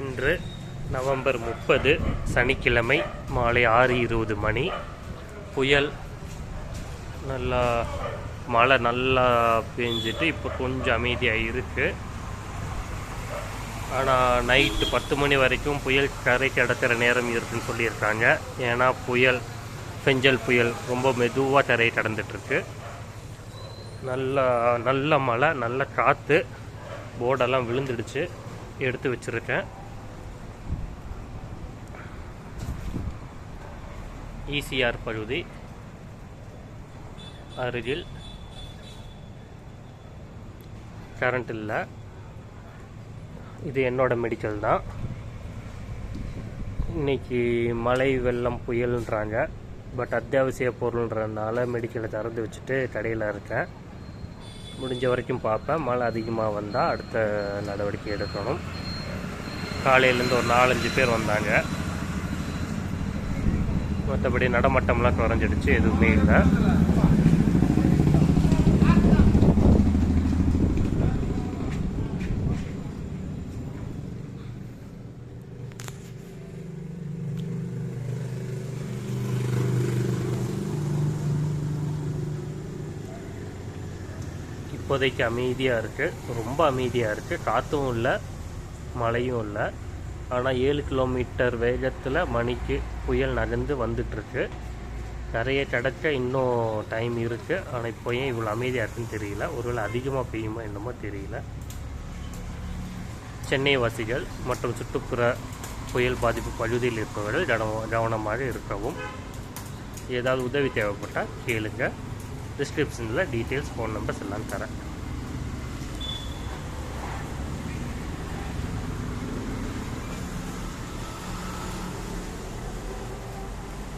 இன்று நவம்பர் முப்பது சனிக்கிழமை மாலை ஆறு இருபது மணி. புயல் நல்லா மழை நல்லா பெஞ்சிட்டு இப்போ கொஞ்சம் அமைதியாக இருக்குது ஆனால் நைட்டு பத்து மணி வரைக்கும் புயல் கரை கடக்கிற நேரம் இருக்குன்னு சொல்லியிருக்காங்க. ஏன்னா புயல் பெஞ்சல் புயல் ரொம்ப மெதுவாக கரை கடந்துட்டுருக்கு. நல்லா நல்ல மழை நல்ல காற்று போர்டெல்லாம் விழுந்துடுச்சு. எடுத்து வச்சுருக்கேன். ஈசிஆர் பகுதி அருகில் கரண்ட் இல்லை. இது என்னோட மெடிக்கல் தான். இன்னைக்கு மழை வெள்ளம் புயல்ன்றாங்க. பட் அத்தியாவசிய பொருள்ன்றதுனால மெடிக்கலை திறந்து வச்சுட்டு கடையில் இருக்கேன். முடிஞ்ச வரைக்கும் பார்ப்பேன். மழை அதிகமாக வந்தால் அடுத்த நடவடிக்கை எடுக்கணும். காலையிலேருந்து ஒரு நாலஞ்சு பேர் வந்தாங்க. மற்றபடி நடமட்டம்லாம் குறைஞ்சிடுச்சு எதுவுமே இல்லை. இப்போதைக்கு அமைதியாக இருக்குது ரொம்ப அமைதியாக இருக்குது காற்றும் இல்லை மழையும் இல்லை. ஆனால் ஏழு கிலோமீட்டர் வேகத்தில் மணிக்கு புயல் நகர்ந்து வந்துட்டுருக்கு. கரையை கிடைக்க இன்னும் டைம் இருக்குது ஆனால் இப்போ ஏன் இவ்வளோ அமைதியாக இருக்குன்னு தெரியல. ஒருவேளை அதிகமாக பெய்யுமா என்னமோ தெரியல. சென்னை வாசிகள் மற்றும் சுற்றுப்புற புயல் பாதிப்பு பகுதியில் இருப்பவர்கள் கவனம் கவனமாக இருக்கவும். ஏதாவது உதவி தேவைப்பட்டால் கேளுங்க. டிஸ்கிரிப்ஷனில் டீட்டெயில்ஸ் ஃபோன் நம்பர்ஸ் எல்லாம் தரேன்.